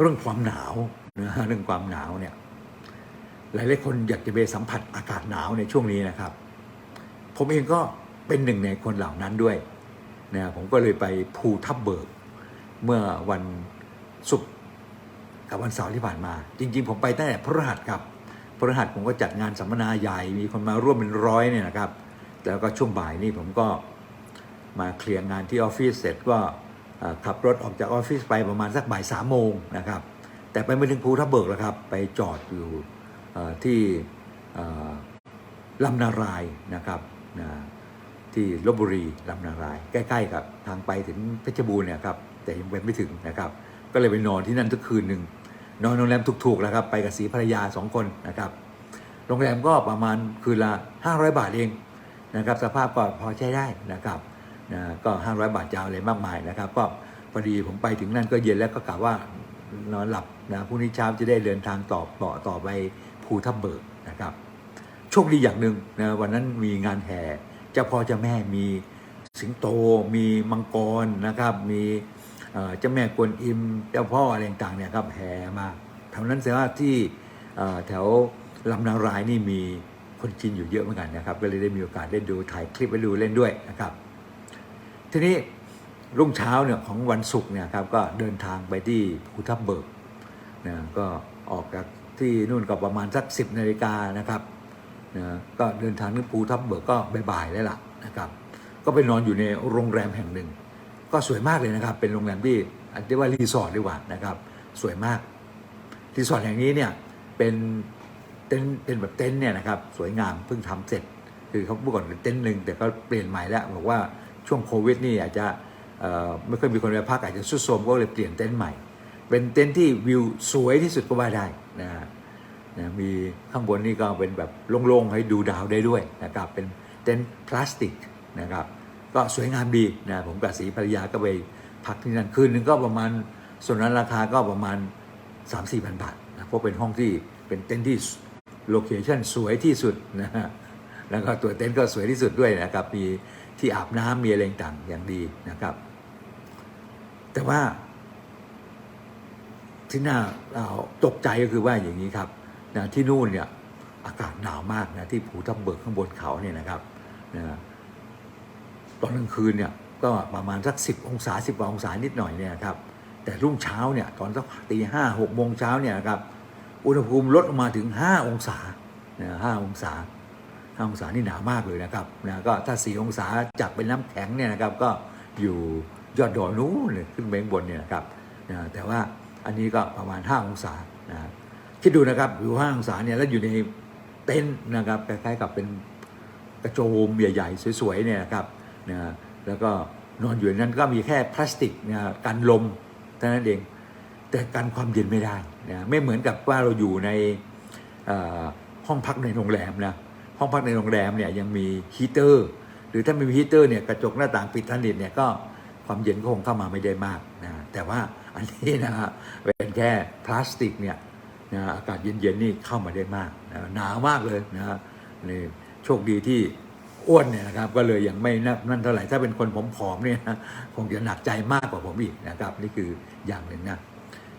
เรื่องความหนาวนะฮะเรื่องความหนาวเนี่ยหลายๆคนอยากจะไปสัมผัสอากาศหนาวในช่วงนี้นะครับ ผมเองก็เป็นหนึ่งในคนเหล่านั้นด้วยนะผมก็เลยไปภูทับเบิก เมื่อวันศุกร์กับวันเสาร์ที่ผ่านมา จริง ๆ ผมไปตั้งแต่พฤหัสครับพฤหัสผมก็จัดงานสัมมนาใหญ่มีคนมาร่วมเป็นร้อยเนี่ยนะครับ แล้วก็ช่วงบ่ายนี่ผมก็มาเคลียร์งานที่ออฟฟิศเสร็จก็ ขับรถออกจากออฟฟิศไปประมาณสักบ่ายสามโมงนะครับ แต่ไปไม่ถึงภูทับเบิกแล้วครับ ไปจอดอยู่ที่ลำนารายนะครับนะที่ลบบุรีลำนาราย ใกล้ๆกับทางไปถึงเพชรบูรณ์เนี่ยครับแต่ยังไปไม่ถึงนะครับ ก็เลยไปนอนที่นั่นทุกคืนหนึ่งนอนโรงแรมถูกๆแล้วครับ ไปกับสีภรรยาสองคนนะครับ โรงแรมก็ประมาณคืนละ500 บาทเองนะครับ สภาพก็พอใช้ได้นะครับ นะก็ 500 บาทจะเอาอะไรมากมายนะครับ ก็พอดีผมไปถึงนั่นก็เย็นแล้วก็กะว่านอนหลับนะพรุ่งนี้เช้าจะได้เดินทางต่อต่อต่อไปภูทับเบิกนะครับ โชคดีอย่างหนึ่งนะวันนั้นมีงานแห่เจ้าพ่อเจ้าแม่มีสิงโต มีมังกรนะครับ มีเจ้าแม่กวนอิมเจ้าพ่ออะไรต่างๆเนี่ยครับแห่มาแถวนั้นแสดงว่าที่แถวลำนารายนี่มีคนจีนอยู่เยอะเหมือนกันนะครับ ก็เลยได้มีโอกาสได้ดูถ่ายคลิปไปดูเล่นด้วยนะครับ ทีนี้รุ่งเช้าเนี่ยของวันศุกร์เนี่ยครับก็เดินทางไปที่ภูทับเบิกนะก็ออกจากที่นู่นก็ประมาณสัก 10นาฬิกานะครับนะก็เดินทางถึงภูทับเบิกก็บ่ายๆแล้วล่ะนะครับ ก็ไปนอนอยู่ในโรงแรมแห่งหนึ่ง ก็สวยมากเลยนะครับ เป็นโรงแรมที่อาจจะว่ารีสอร์ทดีกว่านะครับ สวยมากรีสอร์ทแห่งนี้เนี่ยเป็นเต็นเป็นแบบเต็นท์เนี่ยนะครับ สวยงามเพิ่งทำเสร็จ คือเขาเมื่อก่อนเป็นเต็นท์หนึ่งแต่ก็เปลี่ยนใหม่แล้วบอกว่า ช่วงโควิดนี่อาจจะไม่ค่อยมีคนไปพักอาจจะสุดโทรมก็เลยเปลี่ยนเต็นท์ใหม่ เป็นเต็นท์ที่วิวสวยที่สุดก็ว่าได้นะฮะนะมีข้างบนนี่ก็เป็นแบบโล่งๆให้ดูดาวได้ด้วยนะครับเป็นเต็นท์พลาสติกนะครับก็สวยงามดีนะผมกับศรีภรรยาก็ไปพักที่นั่นคืนหนึงก็ประมาณส่วนนั้นราคาก็ประมาณ 3 4 0 0 0บาทนะเพราะเป็นห้องที่เป็นเต็นท์ที่โลเคชั่นสวยที่สุดนะฮะแล้วก็ตัวเต็นท์ก็สวยที่สุดด้วยนะครับมี ที่อาบน้ำมีอะไรต่างอย่างดีนะครับ แต่ว่าที่น่าเอาตกใจก็คือว่าอย่างนี้ครับนะที่นู่นเนี่ยอากาศหนาวมากนะที่ภูทับเบิกข้างบนเขาเนี่ยนะครับนะตอนกลางคืนเนี่ยก็ประมาณสักสิบองศาสิบกว่าองศานิดหน่อยเนี่ยครับแต่รุ่งเช้าเนี่ยตอนสักตีห้าหกโมงเช้าเนี่ยครับอุณหภูมิลดลงมาถึงห้าองศานะห้าองศา ห้าองศานี่หนาวมากเลยนะครับนะก็ถ้าสี่องศาจากเป็นน้ำแข็งเนี่ยนะครับก็อยู่ยอดดอยนู้นเลยขึ้นไปข้างบนเนี่ยนะครับนะแต่ว่าอันนี้ก็ประมาณ 5 องศานะคิดดูนะครับอยู่ 5 องศาเนี่ยแล้วอยู่ในเต็นท์นะครับคล้ายๆกับเป็นกระโจมใหญ่ๆสวยๆเนี่ยนะครับนะแล้วก็นอนอยู่นนั้นก็มีแค่พลาสติกนะกันลมเท่านั้นเอง แต่กันความเย็นไม่ได้นะไม่เหมือนกับว่าเราอยู่ในห้องพักในโรงแรมนะ ห้องพักในโรงแรมเนี่ยยังมีฮีเตอร์ หรือถ้าไม่มีฮีเตอร์เนี่ยกระจกหน้าต่างปิดสนิทเนี่ยก็ความเย็นก็คงเข้ามาไม่ได้มากนะแต่ว่าอันนี้นะฮะเป็นแค่พลาสติกเนี่ยนะอากาศเย็นๆนี่เข้ามาได้มากนะหนาวมากเลยนะฮะนี่โชคดีที่อ้วนเนี่ยนะครับก็เลยยังไม่นักนั่นเท่าไหร่ถ้าเป็นคนผอมๆเนี่ยนะคงจะหนักใจมากกว่าผมอีกนะครับนี่คืออย่างหนึ่งนะ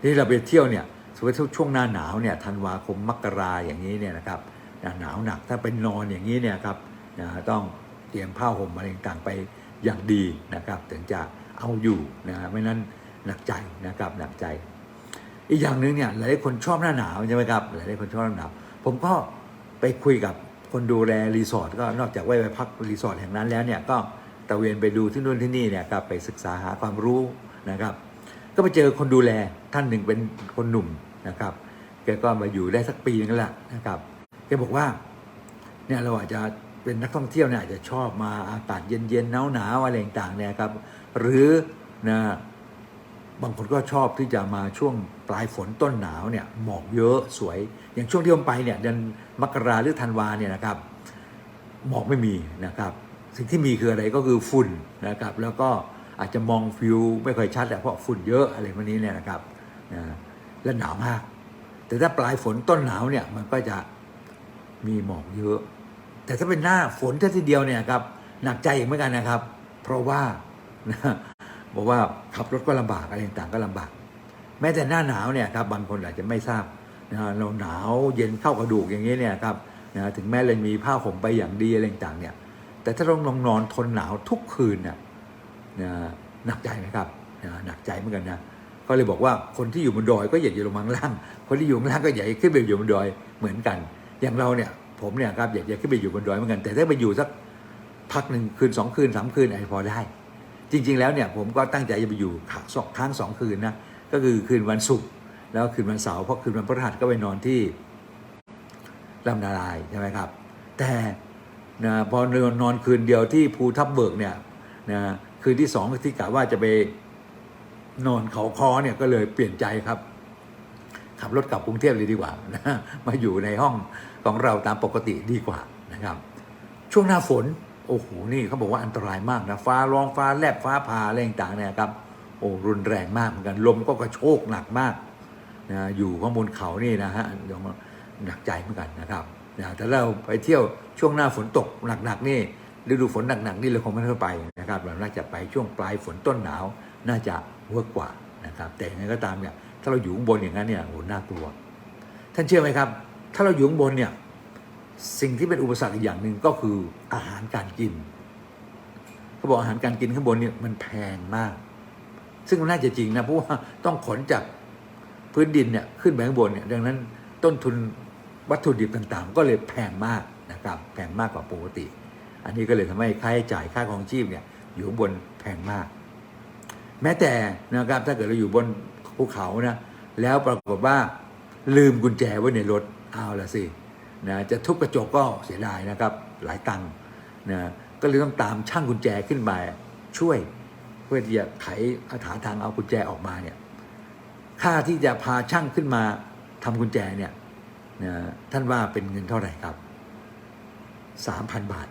ที่เราไปเที่ยวเนี่ยสมมติช่วงหน้าหนาวเนี่ยธันวาคมมกราอย่างนี้เนี่ยนะครับ หนาวหนักถ้าเป็นนอนอย่างนี้เนี่ยครับนะต้องเตรียมผ้าห่มอะไรต่างไปอย่างดีนะครับ ถึงจะเอาอยู่นะไม่นั้นหนักใจนะครับหนักใจ อีกอย่างหนึ่งเนี่ยหลายคนชอบหน้าหนาวใช่ไหมครับหลายคนชอบหน้าหนาว ผมก็ไปคุยกับคนดูแลรีสอร์ทก็นอกจากไว้ไปพักรีสอร์ทแห่งนั้นแล้วเนี่ยก็ตะเวนไปดูที่นู่นที่นี่เนี่ยครับไปศึกษาหาความรู้นะครับ ก็ไปเจอคนดูแลท่านหนึ่งเป็นคนหนุ่มนะครับแกก็มาอยู่ได้สักปีนึงแล้วนะครับ แกบอกว่า เนี่ยเราอาจจะเป็นนักท่องเที่ยวเนี่ยอาจจะชอบมาอากาศเย็นๆหนาวๆอะไรต่างๆเนี่ยครับ หรือนะบางคนก็ชอบที่จะมาช่วงปลายฝนต้นหนาวเนี่ยหมอกเยอะสวย อย่างช่วงที่ผมไปเนี่ยเดือนมกราหรือธันวาเนี่ยนะครับหมอกไม่มีนะครับ สิ่งที่มีคืออะไรก็คือฝุ่นนะครับ แล้วก็อาจจะมองฟิวไม่ค่อยชัดอะเพราะฝุ่นเยอะอะไรพวกนี้เนี่ยนะครับนะและหนาวมาก แต่ถ้าปลายฝนต้นหนาวเนี่ยมันก็จะ มีหมอกเยอะ แต่ถ้าเป็นหน้าฝนแค่ทีเดียวเนี่ยครับหนักใจอีกเหมือนกันนะครับ เพราะว่าบอกว่าขับรถก็ลำบากอะไรต่างก็ลำบาก แม้แต่หน้าหนาวเนี่ยครับบางคนอาจจะไม่ทราบนะเราหนาวเย็นเข้ากระดูกอย่างนี้เนี่ยครับนะถึงแม้เรามีผ้าห่มไปอย่างดีอะไรต่างเนี่ย แต่ถ้าเราลองนอนทนหนาวทุกคืนเนี่ยนะหนักใจไหมครับนะหนักใจเหมือนกันนะก็เลยบอกว่าคนที่อยู่บนดอยก็อย่าอยู่ลงมาข้างล่าง คนที่อยู่ข้างล่างก็อย่าขึ้นไปอยู่บนดอยเหมือนกัน อย่างเราเนี่ยผมเนี่ยครับอยากจะขึ้นไปอยู่บนดอยเหมือนกัน แต่ถ้าไปอยู่สักพักหนึ่งคืนสองคืนสามคืนอาจจะพอได้ จริง ๆ แล้วเนี่ยผมก็ตั้งใจจะไปอยู่ค้างสองค้างสองคืนนะก็คือคืนวันศุกร์แล้วคืนวันเสาร์เพราะคืนวันพฤหัสก็ไปนอนที่ลำนาลายใช่ไหมครับ แต่นะพอนอนนอนคืนเดียวที่ภูทับเบิกเนี่ยนะคืนที่สองที่กะว่าจะไปนอนเขาคอเนี่ยก็เลยเปลี่ยนใจครับ ขับรถกลับกรุงเทพเลยดีกว่านะมาอยู่ในห้องของเราตามปกติดีกว่านะครับ ช่วงหน้าฝนโอ้โหนี่เขาบอกว่าอันตรายมากนะฟ้าร้องฟ้าแลบฟ้าผ่าอะไรต่างๆเนี่ยครับโอ้รุนแรงมากเหมือนกันลมก็กระโชกหนักมากนะอยู่ข้างบนเขานี่นะฮะเดี๋ยวหนักใจเหมือนกันนะครับนะแต่เราไปเที่ยวช่วงหน้าฝนตกหนักๆนี่ฤดูฝนหนักๆนี่เราคงไม่ได้ไปนะครับเราน่าจะไปช่วงปลายฝนต้นหนาวน่าจะเวิร์กกว่านะครับแต่ยังไงก็ตามเนี่ย ถ้าเราอยู่ข้างบนอย่างนั้นเนี่ยโอ้น่ากลัว ท่านเชื่อไหมครับ ถ้าเราอยู่ข้างบนเนี่ยสิ่งที่เป็นอุปสรรคอีกอย่างหนึ่งก็คืออาหารการกินเขาบอกอาหารการกินข้างบนเนี่ยมันแพงมาก ซึ่งมันน่าจะจริงนะเพราะว่าต้องขนจากพื้นดินเนี่ยขึ้นไปข้างบนเนี่ยดังนั้นต้นทุนวัตถุดิบต่างๆ ก็เลยแพงมากนะครับแพงมากกว่าปกติ อันนี้ก็เลยทำให้ค่าใช้จ่ายค่าของชีพเนี่ยอยู่บนแพงมาก แม้แต่นะครับถ้าเกิดเราอยู่บน ภูเขานะแล้วปรากฏว่าลืมกุญแจไว้ในรถเอาละสินะจะทุบกระจกก็เสียดายนะครับหลายตังค์นะก็เลยต้องตามช่างกุญแจขึ้นมาช่วยเพื่อที่จะไขหาทางเอากุญแจออกมาเนี่ยค่าที่จะพาช่างขึ้นมาทำกุญแจเนี่ยนะท่านว่าเป็นเงินเท่าไหร่ครับสามพันบาท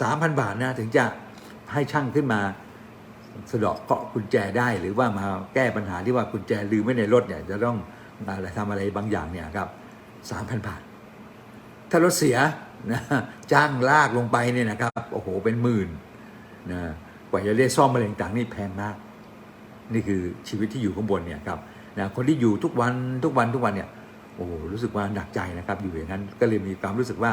สามพันบาทนะถึงจะให้ช่างขึ้นมา สะเดาะเคาะกุญแจได้หรือว่ามาแก้ปัญหาที่ว่ากุญแจลืมไว้ในรถเนี่ยจะต้องอะไรทำอะไรบางอย่างเนี่ยครับสามพันบาท ถ้ารถเสียนะจ้างลากลงไปเนี่ยนะครับ โอ้โหเป็นหมื่นนะกว่าจะได้ซ่อมอะไรต่างๆนี่แพงมาก นี่คือชีวิตที่อยู่ข้างบนเนี่ยครับนะคนที่อยู่ทุกวันทุกวันทุกวันเนี่ยโอ้รู้สึกว่าหนักใจนะครับ อยู่อย่างนั้นก็เลยมีความรู้สึกว่า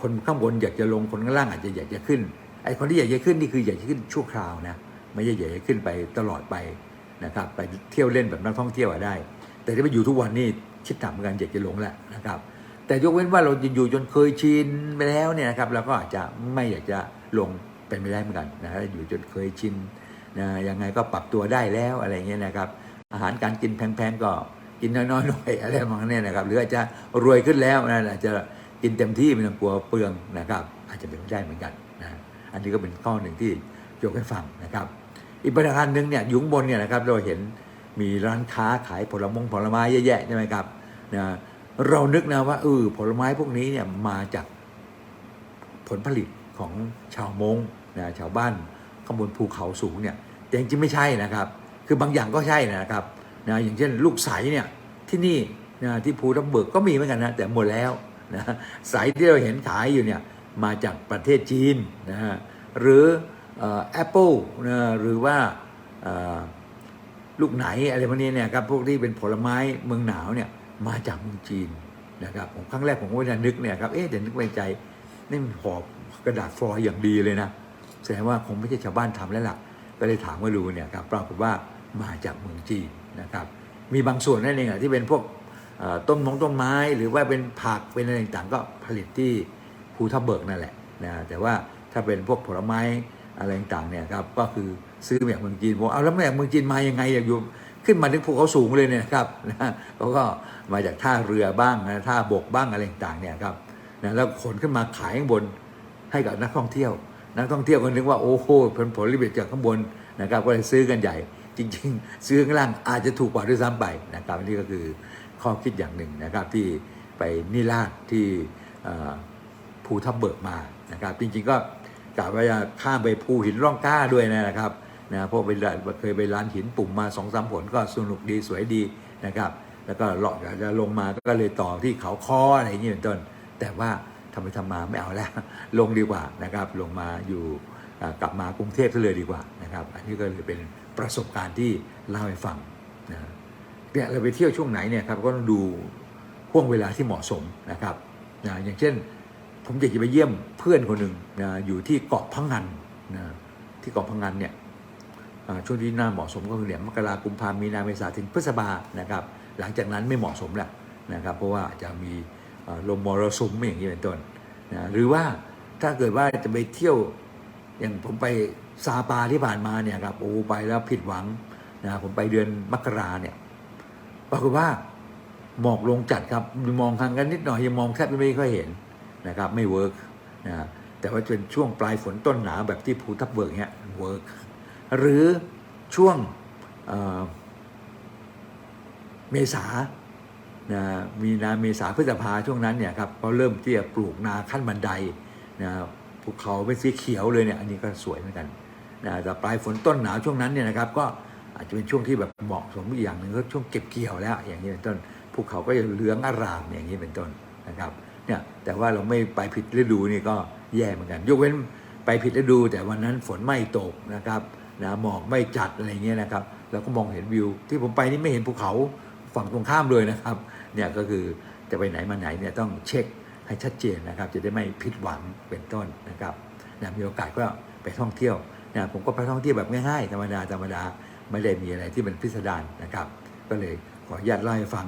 คนข้างบนอยากจะลงคนข้างล่างอาจจะอยากจะขึ้นไอ้คนที่อยากจะขึ้นนี่คืออยากจะขึ้นชั่วคราวนะ ไม่ใช่อยากจะขึ้นไปตลอดไปนะครับ ไปเที่ยวเล่นแบบนักท่องเที่ยวอะได้ แต่ที่ไปอยู่ทุกวันนี่คิดถามกันอยากจะหลงแหละนะครับ แต่ยกเว้นว่าเราจะอยู่จนเคยชินไปแล้วเนี่ยนะครับเราก็อาจจะไม่อยากจะลงเป็นไม่ได้เหมือนกันนะอยู่จนเคยชินนะยังไงก็ปรับตัวได้แล้วอะไรเงี้ยนะครับ อาหารการกินแพงๆก็กินน้อยๆหน่อยอะไรประมาณเนี้ยนะครับ หรืออาจจะรวยขึ้นแล้วนะอาจจะกินเต็มที่ไม่ต้องกลัวเปลืองนะครับ อาจจะเป็นไปได้เหมือนกันนะอันนี้ก็เป็นข้อหนึ่งที่ยกให้ฟังนะครับ อีกประการหนึ่งเนี่ยอยุ้งบนเนี่ยนะครับเราเห็นมีร้านค้าขายผลมงผลไม้เยอะแยะใช่ไหมครับนะเรานึกนะว่าเออผลไม้พวกนี้เนี่ยมาจากผลผลิตของชาวมงนะชาวบ้านข้างบนภูเขาสูงเนี่ยแต่จริงๆไม่ใช่นะครับ คือบางอย่างก็ใช่นะครับนะอย่างเช่นลูกใสเนี่ยที่นี่นะที่ภูทับเบิกก็มีเหมือนกันนะแต่หมดแล้วนะสายที่เราเห็นขายอยู่เนี่ยมาจากประเทศจีนนะฮะหรือ แอปเปิลนะหรือว่าลูกไหนอะไรพวกนี้เนี่ยครับพวกที่เป็นผลไม้เมืองหนาวเนี่ยมาจากเมืองจีนนะครับผมครั้งแรกผมก็จะนึกเนี่ยครับเอ๊ะเดี๋ยวนึกในใจนี่มันหอบกระดาษฟอยล์อย่างดีเลยนะแสดงว่าคงไม่ใช่ชาวบ้านทำแล้วล่ะก็เลยถามว่ารู้เนี่ยครับปรากฏว่ามาจากเมืองจีนนะครับ มีบางส่วนนั่นเองอะที่เป็นพวกต้นมงต้นไม้ หรือว่าเป็นผักเป็นอะไรต่างๆก็ผลิตที่ภูทับเบิกนั่นแหละนะแต่ว่าถ้าเป็นพวกผลไม้ อะไรต่างเนี่ยครับก็คือซื้อมาจากเมืองจีนผมเอาแล้วมาจากเมืองจีนมายังไงอยากอยู่ขึ้นมาถึงภูเขาสูงเลยเนี่ยครับนะเขาก็มาจากท่าเรือบ้างนะท่าบกบ้างอะไรต่างเนี่ยครับนะแล้วขนขึ้นมาขายข้างบนให้กับนักท่องเที่ยว นักท่องเที่ยวก็นึกว่าโอ้โหผลผลผลิตจากข้างบนนะครับก็เลยซื้อกันใหญ่ จริง ๆ ซื้อข้างล่างอาจจะถูกกว่าด้วยซ้ำไปนะครับนี่ก็คือข้อคิดอย่างหนึ่งนะครับที่ไปนิราศที่ภูทับเบิกมานะครับจริงๆก็ กะว่าจะข้ามไปภูหินร่องกล้าด้วยนะครับนะเพราะไปเคยไปร้านหินปุ่มมาสองสามผลก็สนุกดีสวยดีนะครับ แล้วก็เลาะจะลงมาก็เลยต่อที่เขาคออะไรอย่างนี้เป็นต้น แต่ว่าทำไปทำมาไม่เอาแล้ว ลงดีกว่านะครับ ลงมาอยู่กลับมากรุงเทพซะเลยดีกว่านะครับ อันนี้ก็เลยเป็นประสบการณ์ที่เล่าให้ฟังนะเนี่ยเราไปเที่ยวช่วงไหนเนี่ยครับก็ต้องดูห่วงเวลาที่เหมาะสมนะครับนะอย่างเช่น ผมอยากจะไปเยี่ยมเพื่อนคนหนึ่งนะอยู่ที่เกาะพังงันนะที่เกาะพังงันเนี่ยช่วงที่น่าเหมาะสมก็คือเนี่ยมกรากุมภามีนาเมษาถึงพฤษภานะครับ หลังจากนั้นไม่เหมาะสมแล้วนะครับ เพราะว่าจะมีลมมรสุมอย่างนี้เป็นต้นนะหรือว่าถ้าเกิดว่าจะไปเที่ยวอย่างผมไปซาปาที่ผ่านมาเนี่ยครับโอ้ไปแล้วผิดหวังนะผมไปเดือนมกราเนี่ยปรากฏว่าหมอกลงจัดครับมองทางกันนิดหน่อยยังมองแทบไม่ค่อยเห็น นะครับไม่เวิร์กนะแต่ว่าเป็นช่วงปลายฝนต้นหนาวแบบที่ภูทับเบิกเนี่ยเวิร์กหรือช่วงเมษานะมีนาเมษาพฤษภาช่วงนั้นเนี่ยครับเขาเริ่มที่จะปลูกนาขั้นบันไดนะภูเขาเป็นสีเขียวเลยเนี่ยอันนี้ก็สวยเหมือนกันนะแต่ปลายฝนต้นหนาวช่วงนั้นเนี่ยนะครับก็อาจจะเป็นช่วงที่แบบเหมาะสมอีกอย่างหนึ่งก็ช่วงเก็บเกี่ยวแล้ว อย่างนี้เป็นต้นภูเขาก็จะเหลืองอารามอย่างนี้เป็นต้นนะครับ เนี่ยแต่ว่าเราไม่ไปผิดฤดูนี่ก็แย่เหมือนกัน ยกเว้นไปผิดฤดู แต่วันนั้นฝนไม่ตกนะครับนะหมอกไม่จัดอะไรเงี้ยนะครับเราก็มองเห็นวิว ที่ผมไปนี่ไม่เห็นภูเขาฝั่งตรงข้ามเลยนะครับเนี่ยก็คือจะไปไหนมาไหนเนี่ยต้องเช็คให้ชัดเจนนะครับ จะได้ไม่ผิดหวังเป็นต้นนะครับนะมีโอกาสก็ไปท่องเที่ยวนะผมก็ไปท่องเที่ยวแบบง่ายๆธรรมดาธรรมดาไม่ได้มีอะไรที่มันพิสดารนะครับ ก็เลยขออนุญาตเล่าให้ฟัง